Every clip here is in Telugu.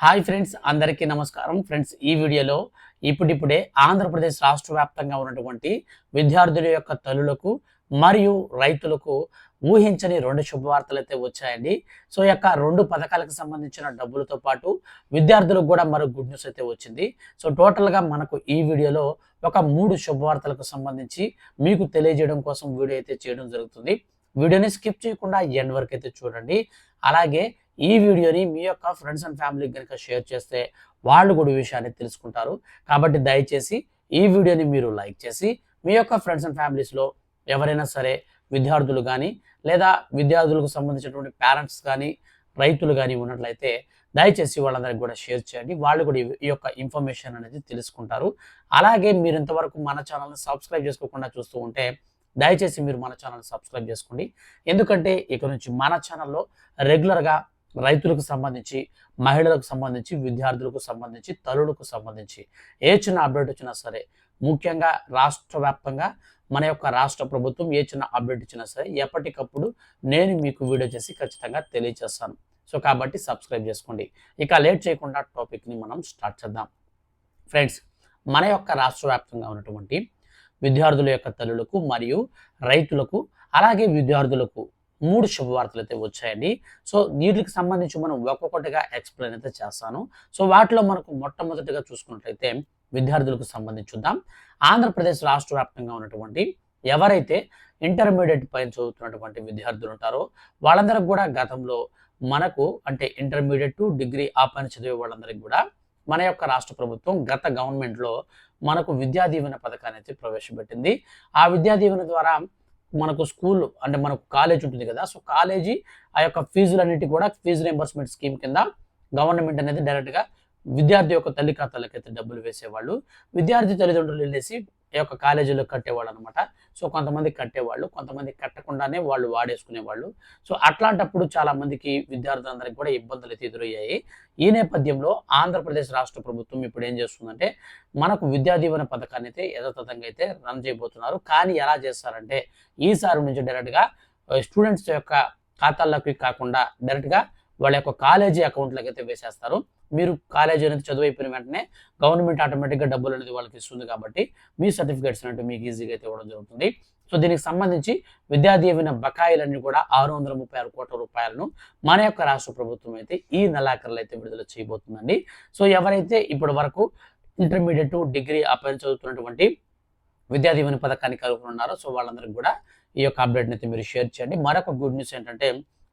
హాయ్ ఫ్రెండ్స్ అందరికీ నమస్కారం. ఫ్రెండ్స్ ఈ వీడియోలో ఇప్పుడిప్పుడే ఆంధ్రప్రదేశ్ రాష్ట్ర వ్యాప్తంగా ఉన్నటువంటి విద్యార్థుల యొక్క తల్లులకు మరియు రైతులకు ఊహించని రెండు శుభవార్తలు అయితే వచ్చాయండి. సో యొక్క రెండు పథకాలకు సంబంధించిన డబ్బులతో పాటు విద్యార్థులకు కూడా మరో గుడ్ న్యూస్ అయితే వచ్చింది. సో టోటల్గా మనకు ఈ వీడియోలో ఒక మూడు శుభవార్తలకు సంబంధించి మీకు తెలియజేయడం కోసం వీడియో అయితే చేయడం జరుగుతుంది. వీడియోని స్కిప్ చేయకుండా ఎండ్ వరకు అయితే చూడండి. అలాగే ఈ వీడియోని మీ యొక్క ఫ్రెండ్స్ అండ్ ఫ్యామిలీకి కనుక షేర్ చేస్తే వాళ్ళు కూడా ఈ విషయాన్ని తెలుసుకుంటారు. కాబట్టి దయచేసి ఈ వీడియోని మీరు లైక్ చేసి మీ యొక్క ఫ్రెండ్స్ అండ్ ఫ్యామిలీస్లో ఎవరైనా సరే విద్యార్థులు కానీ లేదా విద్యార్థులకు సంబంధించినటువంటి పేరెంట్స్ కానీ రైతులు కానీ ఉన్నట్లయితే దయచేసి వాళ్ళందరికీ కూడా షేర్ చేయండి. వాళ్ళు కూడా ఈ- ఈ యొక్క ఇన్ఫర్మేషన్ అనేది తెలుసుకుంటారు. అలాగే మీరు ఇంతవరకు మన ఛానల్ని సబ్స్క్రైబ్ చేసుకోకుండా చూస్తూ ఉంటే దయచేసి మీరు మన ఛానల్ని సబ్స్క్రైబ్ చేసుకోండి. ఎందుకంటే ఇక నుంచి మన ఛానల్లో రెగ్యులర్గా రైతులకు సంబంధించి మహిళలకు సంబంధించి విద్యార్థులకు సంబంధించి తల్లులకు సంబంధించి ఏ చిన్న అప్డేట్ వచ్చినా సరే ముఖ్యంగా రాష్ట్ర వ్యాప్తంగా మన యొక్క రాష్ట్ర ప్రభుత్వం ఏ చిన్న అప్డేట్ ఇచ్చినా సరే ఎప్పటికప్పుడు నేను మీకు వీడియో చేసి ఖచ్చితంగా తెలియజేస్తాను. సో కాబట్టి సబ్స్క్రైబ్ చేసుకోండి. ఇక లేట్ చేయకుండా టాపిక్ని మనం స్టార్ట్ చేద్దాం. ఫ్రెండ్స్ మన యొక్క రాష్ట్ర వ్యాప్తంగా ఉన్నటువంటి విద్యార్థుల యొక్క తల్లులకు మరియు రైతులకు అలాగే విద్యార్థులకు మూడు శుభవార్తలు అయితే వచ్చాయండి. సో వీటికి సంబంధించి మనం ఒక్కొక్కటిగా ఎక్స్ప్లెయిన్ అయితే చేస్తాను. సో వాటిలో మనకు మొట్టమొదటిగా చూసుకున్నట్లయితే విద్యార్థులకు సంబంధించి చూద్దాం. ఆంధ్రప్రదేశ్ రాష్ట్ర వ్యాప్తంగా ఉన్నటువంటి ఎవరైతే ఇంటర్మీడియట్ పైన చదువుతున్నటువంటి విద్యార్థులు ఉంటారో వాళ్ళందరికి కూడా గతంలో మనకు అంటే ఇంటర్మీడియట్ టు డిగ్రీ ఆ పైన చదివే వాళ్ళందరికీ కూడా మన యొక్క రాష్ట్ర ప్రభుత్వం గత గవర్నమెంట్లో మనకు విద్యా దీవెన పథకాన్ని అయితే ప్రవేశపెట్టింది. ఆ విద్యా దీవెన ద్వారా మనకు స్కూల్ అంటే మనకు కాలేజ్ ఉంటుంది కదా సో కాలేజీ ఆ యొక్క ఫీజులన్నిటి కూడా ఫీజు రింబర్స్మెంట్ స్కీమ్ కింద గవర్నమెంట్ అనేది డైరెక్ట్గా విద్యార్థి యొక్క తల్లి ఖాతాలకైతే డబ్బులు వేసేవాళ్ళు. విద్యార్థి తల్లిదండ్రులు వెళ్ళేసి ఈ యొక్క కాలేజీలో కట్టేవాళ్ళు అనమాట సో కొంతమంది కట్టేవాళ్ళు కొంతమంది కట్టకుండానే వాళ్ళు వాడేసుకునేవాళ్ళు. సో అట్లాంటప్పుడు చాలామందికి విద్యార్థులందరికీ కూడా ఇబ్బందులు అయితే ఎదురయ్యాయి. ఈ నేపథ్యంలో ఆంధ్రప్రదేశ్ రాష్ట్ర ప్రభుత్వం ఇప్పుడు ఏం చేస్తుందంటే మనకు విద్యా దీవెన పథకాన్ని అయితే యథాతథంగా అయితే రన్ చేయబోతున్నారు. కానీ ఎలా చేస్తారంటే ఈసారి నుంచి డైరెక్ట్గా స్టూడెంట్స్ యొక్క ఖాతాల్లోకి కాకుండా డైరెక్ట్గా వాళ్ళ యొక్క కాలేజీ అకౌంట్లోకి అయితే వేసేస్తారు. మీరు కాలేజీ అనేది చదువు అయిపోయిన వెంటనే గవర్నమెంట్ ఆటోమేటిక్గా డబ్బులు అనేది వాళ్ళకి ఇస్తుంది కాబట్టి మీ సర్టిఫికేట్స్ అనేవి మీకు ఈజీగా అయితే ఇవ్వడం జరుగుతుంది. సో దీనికి సంబంధించి విద్యాదీవెన బకాయిలన్నీ కూడా ఆరు వందల ముప్పై ఆరు కోట్ల రూపాయలను మన యొక్క రాష్ట్ర ప్రభుత్వం అయితే ఈ నెలాఖరులో అయితే విడుదల చేయబోతుందండి. సో ఎవరైతే ఇప్పటి వరకు ఇంటర్మీడియట్ డిగ్రీ ఆ పైన చదువుతున్నటువంటి విద్యా దీవెన పథకానికి కలుగుతున్నారో ఉన్నారో సో వాళ్ళందరికీ కూడా ఈ యొక్క అప్డేట్ని అయితే మీరు షేర్ చేయండి. మరొక గుడ్ న్యూస్ ఏంటంటే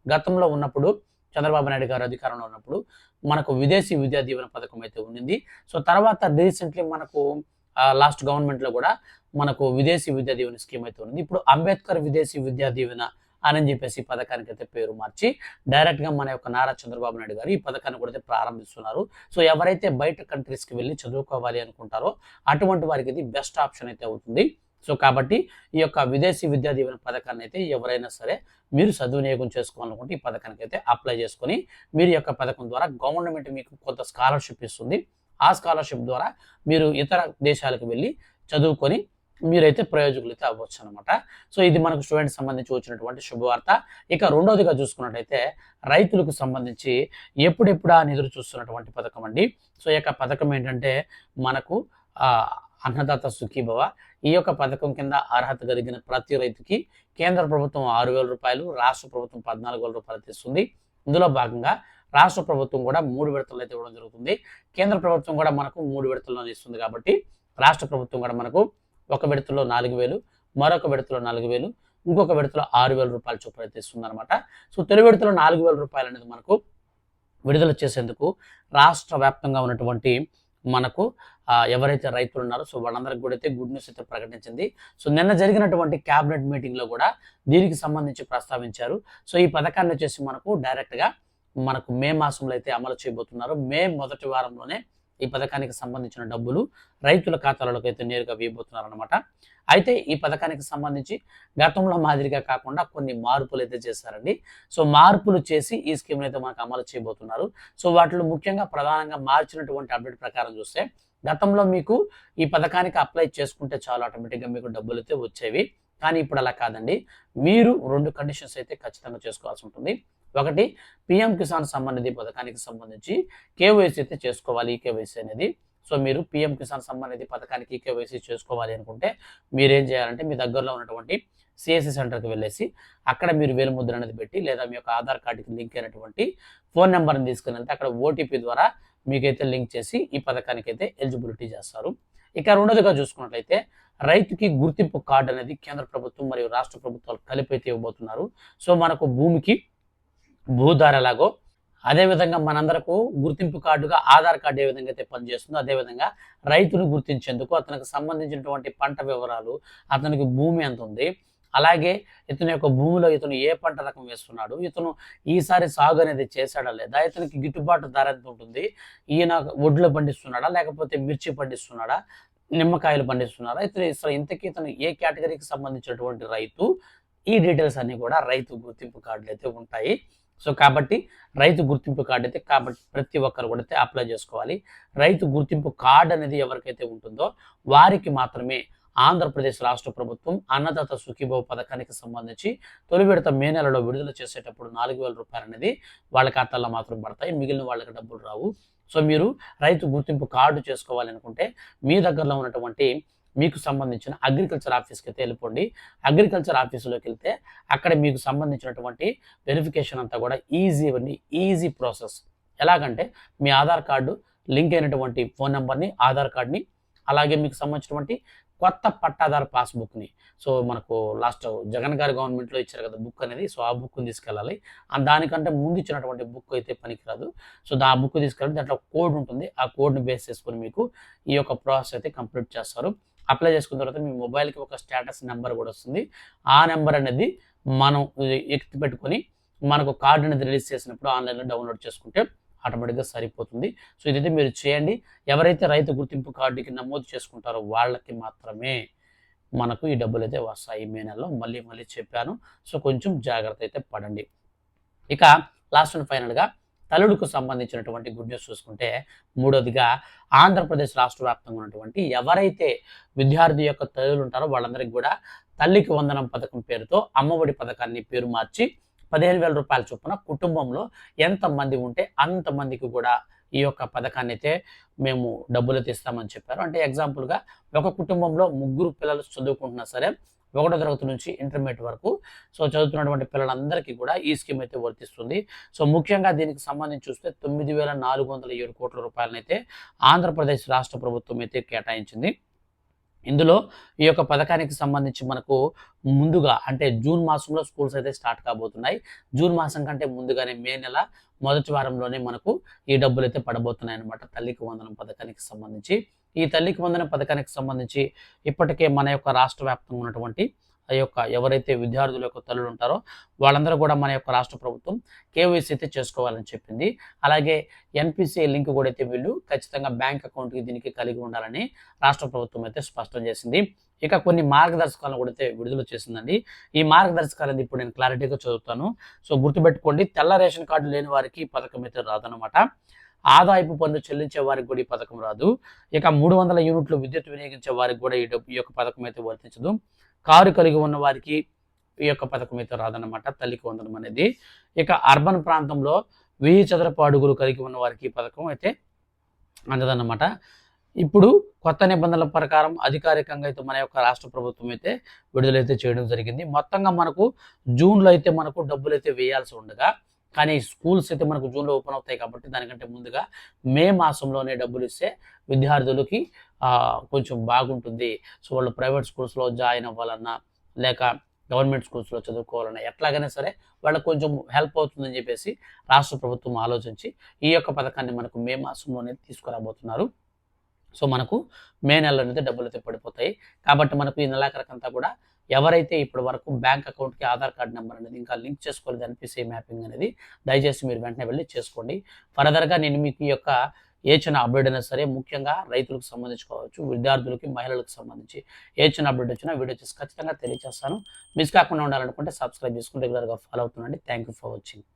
గతంలో ఉన్నప్పుడు చంద్రబాబు నాయుడు గారు అధికారంలో ఉన్నప్పుడు మనకు విదేశీ విద్యా దీవెన పథకం అయితే ఉండింది. సో తర్వాత రీసెంట్లీ మనకు లాస్ట్ గవర్నమెంట్లో కూడా మనకు విదేశీ విద్యా దీవెన స్కీమ్ అయితే ఉంది ఇప్పుడు అంబేద్కర్ విదేశీ విద్యా దీవెన అని చెప్పేసి పథకానికి అయితే పేరు మార్చి డైరెక్ట్గా మన యొక్క నారా చంద్రబాబు నాయుడు గారు ఈ పథకాన్ని కూడా అయితే ప్రారంభిస్తున్నారు. సో ఎవరైతే బయట కంట్రీస్కి వెళ్ళి చదువుకోవాలి అనుకుంటారో అటువంటి వారికి ఇది బెస్ట్ ఆప్షన్ అయితే అవుతుంది. సో కాబట్టి ఈ యొక్క విదేశీ విద్యా దీవెన పథకాన్ని అయితే ఎవరైనా సరే మీరు సద్వినియోగం చేసుకోవాలనుకుంటే ఈ పథకానికి అయితే అప్లై చేసుకొని మీరు ఈ యొక్క పథకం ద్వారా గవర్నమెంట్ మీకు కొంత స్కాలర్షిప్ ఇస్తుంది. ఆ స్కాలర్షిప్ ద్వారా మీరు ఇతర దేశాలకు వెళ్ళి చదువుకొని మీరైతే ప్రయోజకులు అయితే అవ్వచ్చు అనమాట సో ఇది మనకు స్టూడెంట్స్ సంబంధించి వచ్చినటువంటి శుభవార్త. ఇక రెండోదిగా చూసుకున్నట్టయితే రైతులకు సంబంధించి ఎప్పుడెప్పుడా ఆ నిధులు చూస్తున్నటువంటి పథకం అండి. సో ఈ యొక్క పథకం ఏంటంటే మనకు అన్నదాత సుఖీభవ. ఈ యొక్క పథకం కింద అర్హత కలిగిన ప్రతి రైతుకి కేంద్ర ప్రభుత్వం ఆరు వేల రూపాయలు రాష్ట్ర ప్రభుత్వం పద్నాలుగు వేల రూపాయలు తెస్తుంది. ఇందులో భాగంగా రాష్ట్ర ప్రభుత్వం కూడా మూడు విడతలు అయితే ఇవ్వడం జరుగుతుంది. కేంద్ర ప్రభుత్వం కూడా మనకు మూడు విడతల్లో ఇస్తుంది కాబట్టి రాష్ట్ర ప్రభుత్వం కూడా మనకు ఒక విడతలో నాలుగు వేలు మరొక విడతలో నాలుగు వేలు ఇంకొక విడతలో ఆరు వేల రూపాయలు చొప్పున తెస్తుంది అనమాట సో తొలి విడతలో నాలుగు వేల రూపాయలు అనేది మనకు విడుదల చేసేందుకు రాష్ట్ర వ్యాప్తంగా ఉన్నటువంటి మనకు ఎవరైతే రైతులు ఉన్నారో సో వాళ్ళందరికీ కూడా అయితే గుడ్ న్యూస్ అయితే ప్రకటించింది. సో నిన్న జరిగినటువంటి క్యాబినెట్ మీటింగ్లో కూడా దీనికి సంబంధించి ప్రస్తావించారు. సో ఈ పథకాన్ని వచ్చేసి మనకు డైరెక్ట్గా మనకు మే మాసంలో అయితే అమలు చేయబోతున్నారు. మే మొదటి వారంలోనే ఈ పథకానికి సంబంధించిన డబ్బులు రైతుల ఖాతాలలోకి అయితే నేరుగా వేయబోతున్నారు అనమాట అయితే ఈ పథకానికి సంబంధించి గతంలో మాదిరిగా కాకుండా కొన్ని మార్పులు అయితే చేశారండి. సో మార్పులు చేసి ఈ స్కీమ్ అయితే మనకు అమలు చేయబోతున్నారు. సో వాటిలో ముఖ్యంగా ప్రధానంగా మార్చినటువంటి అప్డేట్ ప్రకారం చూస్తే గతంలో మీకు ఈ పథకానికి అప్లై చేసుకుంటే చాలా ఆటోమేటిక్గా మీకు డబ్బులు అయితే వచ్చేవి. కానీ ఇప్పుడు అలా కాదండి. మీరు రెండు కండిషన్స్ అయితే ఖచ్చితంగా చేసుకోవాల్సి ఉంటుంది. ఒకటి పిఎం కిసాన్ సమ్మాన్ పథకానికి సంబంధించి కేవైసీ అయితే చేసుకోవాలి ఈ కేవైసీ అనేది. సో మీరు పిఎం కిసాన్ సమ్మాన్ పథకానికి కేవైసీ చేసుకోవాలి అనుకుంటే మీరేం చేయాలంటే మీ దగ్గరలో ఉన్నటువంటి సిఎస్సి సెంటర్కి వెళ్ళేసి అక్కడ మీరు వేలుముద్ర అనేది పెట్టి లేదా మీ యొక్క ఆధార్ కార్డుకి లింక్ అయినటువంటి ఫోన్ నెంబర్ని తీసుకుని వెళ్తే అక్కడ ఓటీపీ ద్వారా మీకైతే లింక్ చేసి ఈ పథకానికి అయితే ఎలిజిబిలిటీ చేస్తారు. ఇక రెండోదిగా చూసుకున్నట్లయితే రైతుకి గుర్తింపు కార్డు అనేది కేంద్ర ప్రభుత్వం మరియు రాష్ట్ర ప్రభుత్వాలు కలిపి అయితే ఇవ్వబోతున్నారు. సో మనకు భూమికి భూధారలాగో అదేవిధంగా మనందరకు గుర్తింపు కార్డుగా ఆధార్ కార్డు ఏ విధంగా అయితే పనిచేస్తుందో అదేవిధంగా రైతును గుర్తించేందుకు అతనికి సంబంధించినటువంటి పంట వివరాలు అతనికి భూమి ఎంత ఉంది అలాగే ఇతని యొక్క భూమిలో ఇతను ఏ పంట రకం వేస్తున్నాడు ఇతను ఈసారి సాగు అనేది చేశాడా లేదా ఇతనికి గిట్టుబాటు ధర ఎంత ఉంటుంది ఈయన వడ్లు పండిస్తున్నాడా లేకపోతే మిర్చి పండిస్తున్నాడా నిమ్మకాయలు పండిస్తున్నారా ఇతను అసలు ఇంతకీ ఇతను ఏ కేటగిరీకి సంబంధించినటువంటి రైతు ఈ డీటెయిల్స్ అన్నీ కూడా రైతు గుర్తింపు కార్డులు అయితే ఉంటాయి. సో కాబట్టి రైతు గుర్తింపు కార్డు అయితే కాబట్టి ప్రతి ఒక్కరు కూడా అయితే అప్లై చేసుకోవాలి. రైతు గుర్తింపు కార్డు అనేది ఎవరికైతే ఉంటుందో వారికి మాత్రమే ఆంధ్రప్రదేశ్ రాష్ట్ర ప్రభుత్వం అన్నదాత సుఖీభవ పథకానికి సంబంధించి తొలి విడత మే నెలలో విడుదల చేసేటప్పుడు నాలుగు వేల రూపాయలు అనేది వాళ్ళ ఖాతాల్లో మాత్రం పడతాయి. మిగిలిన వాళ్ళకి డబ్బులు రావు. సో మీరు రైతు గుర్తింపు కార్డు చేసుకోవాలనుకుంటే మీ దగ్గరలో ఉన్నటువంటి మీకు సంబంధించిన అగ్రికల్చర్ ఆఫీస్కి అయితే వెళ్ళిపోండి. అగ్రికల్చర్ ఆఫీసులోకి వెళ్తే అక్కడ మీకు సంబంధించినటువంటి వెరిఫికేషన్ అంతా కూడా ఈజీ ఇవన్నీ ఈజీ ప్రాసెస్. ఎలాగంటే మీ ఆధార్ కార్డు లింక్ అయినటువంటి ఫోన్ నెంబర్ని ఆధార్ కార్డ్ని అలాగే మీకు సంబంధించినటువంటి కొత్త పట్టాదారు పాస్బుక్ని. సో మనకు లాస్ట్ జగన్ గారి గవర్నమెంట్లో ఇచ్చారు కదా బుక్ అనేది. సో ఆ బుక్ని తీసుకెళ్ళాలి. దానికంటే ముందు ఇచ్చినటువంటి బుక్ అయితే పనికిరాదు. సో ఆ బుక్ తీసుకెళ్ళి దాంట్లో కోడ్ ఉంటుంది. ఆ కోడ్ని బేస్ చేసుకొని మీకు ఈ యొక్క ప్రాసెస్ అయితే కంప్లీట్ చేస్తారు. అప్లై చేసుకున్న తర్వాత మీ మొబైల్కి ఒక స్టేటస్ నెంబర్ కూడా వస్తుంది. ఆ నెంబర్ అనేది మనం ఎక్కి పెట్టుకొని మనకు కార్డు అనేది రిలీజ్ చేసినప్పుడు ఆన్లైన్లో డౌన్లోడ్ చేసుకుంటే ఆటోమేటిక్గా సరిపోతుంది. సో ఇదైతే మీరు చేయండి. ఎవరైతే రైతు గుర్తింపు కార్డుకి నమోదు చేసుకుంటారో వాళ్ళకి మాత్రమే మనకు ఈ డబ్బులు అయితే వస్తాయి మే నెలలో. మళ్ళీ మళ్ళీ చెప్పాను. సో కొంచెం జాగ్రత్త అయితే పడండి. ఇక లాస్ట్ అండ్ ఫైనల్గా తలుడుకు సంబంధించినటువంటి గుడ్ న్యూస్ చూసుకుంటే మూడోదిగా ఆంధ్రప్రదేశ్ రాష్ట్ర వ్యాప్తంగా ఉన్నటువంటి ఎవరైతే విద్యార్థి యొక్క తల్లులు ఉంటారో వాళ్ళందరికీ కూడా తల్లికి వందనం పథకం పేరుతో అమ్మఒడి పథకాన్ని పేరు మార్చి పదిహేను వేల రూపాయల చొప్పున కుటుంబంలో ఎంతమంది ఉంటే అంతమందికి కూడా ఈ యొక్క పథకాన్ని అయితే మేము డబ్బులు తీస్తామని చెప్పారు. అంటే ఎగ్జాంపుల్గా ఒక కుటుంబంలో ముగ్గురు పిల్లలు చదువుకుంటున్నా సరే ఒకటో తరగతి నుంచి ఇంటర్మీడియట్ వరకు. సో చదువుతున్నటువంటి పిల్లలందరికీ కూడా ఈ స్కీమ్ అయితే వర్తిస్తుంది. సో ముఖ్యంగా దీనికి సంబంధించి చూస్తే తొమ్మిది వేల నాలుగు వందల ఏడు కోట్ల రూపాయలనైతే ఆంధ్రప్రదేశ్ రాష్ట్ర ప్రభుత్వం అయితే కేటాయించింది. ఇందులో ఈ యొక్క పథకానికి సంబంధించి మనకు ముందుగా అంటే జూన్ మాసంలో స్కూల్స్ అయితే స్టార్ట్ కాబోతున్నాయి. జూన్ మాసం కంటే ముందుగానే మే నెల మొదటి వారంలోనే మనకు ఈ డబ్బులు అయితే పడబోతున్నాయి అనమాట తల్లికి వందనం పథకానికి సంబంధించి. ఈ తల్లికి వందనం పథకానికి సంబంధించి ఇప్పటికే మన యొక్క రాష్ట్ర వ్యాప్తంగా ఉన్నటువంటి యొక్క ఎవరైతే విద్యార్థుల యొక్క తల్లులు ఉంటారో వాళ్ళందరూ కూడా మన యొక్క రాష్ట్ర ప్రభుత్వం కేవైసీ అయితే చేసుకోవాలని చెప్పింది. అలాగే ఎన్పిసిఐ లింక్ కూడా అయితే వీళ్ళు ఖచ్చితంగా బ్యాంక్ అకౌంట్కి దీనికి కలిగి ఉండాలని రాష్ట్ర ప్రభుత్వం అయితే స్పష్టం చేసింది. ఇక కొన్ని మార్గదర్శకాలను కూడా అయితే విడుదల చేసిందండి. ఈ మార్గదర్శకాలు ఇప్పుడు నేను క్లారిటీగా చదువుతాను. సో గుర్తుపెట్టుకోండి తెల్ల రేషన్ కార్డు లేని వారికి పథకం అయితే రాదనమాట ఆదాయపు పన్ను చెల్లించే వారికి కూడా ఈ పథకం రాదు. ఇక మూడు వందల యూనిట్లు విద్యుత్ వినియోగించే వారికి కూడా ఈ ఈ యొక్క పథకం అయితే వర్తించదు. కారు కలిగి ఉన్న వారికి ఈ యొక్క పథకం అయితే రాదన్నమాట. తల్లికి వందనం అనేది. ఇక అర్బన్ ప్రాంతంలో వెయ్యి చదరపు అడుగులు కలిగి ఉన్న వారికి ఈ పథకం అయితే అందదన్నమాట. ఇప్పుడు కొత్త నిబంధనల ప్రకారం అధికారికంగా అయితే మన యొక్క రాష్ట్ర ప్రభుత్వం అయితే విడుదలైతే చేయడం జరిగింది. మొత్తంగా మనకు జూన్లో అయితే మనకు డబ్బులు అయితే వేయాల్సి ఉండగా కానీ స్కూల్స్ అయితే మనకు జూన్లో ఓపెన్ అవుతాయి కాబట్టి దానికంటే ముందుగా మే మాసంలోనే డబ్బులు ఇస్తే విద్యార్థులకి కొంచెం బాగుంటుంది. సో వాళ్ళు ప్రైవేట్ స్కూల్స్లో జాయిన్ అవ్వాలన్నా లేక గవర్నమెంట్ స్కూల్స్లో చదువుకోవాలన్నా ఎట్లాగైనా సరే వాళ్ళకి కొంచెం హెల్ప్ అవుతుందని చెప్పేసి రాష్ట్ర ప్రభుత్వం ఆలోచించి ఈ యొక్క పథకాన్ని మనకు మే మాసంలోనే తీసుకురాబోతున్నారు. సో మనకు మే నెలలో అనేది డబ్బులు అయితే పడిపోతాయి. కాబట్టి మనకు ఈ నెలాఖరికంతా కూడా ఎవరైతే ఇప్పటి వరకు బ్యాంక్ అకౌంట్కి ఆధార్ కార్డ్ నెంబర్ అనేది ఇంకా లింక్ చేసుకోలేదు అనిపిసే మ్యాపింగ్ అనేది దయచేసి మీరు వెంటనే వెళ్ళి చేసుకోండి. ఫర్దర్గా నేను మీకు ఈ యొక్క ఏ చిన్న అప్డేట్ అయినా సరే ముఖ్యంగా రైతులకు సంబంధించుకోవచ్చు విద్యార్థులకి మహిళలకు సంబంధించి ఏ చిన్న అప్డేట్ వచ్చినా వీడియో చేసి ఖచ్చితంగా తెలియజేస్తాను మిస్ కాకుండా ఉండాలనుకుంటే సబ్స్క్రైబ్ చేసుకుని రెగ్యులర్గా follow అవుతుండండి. Thank you for watching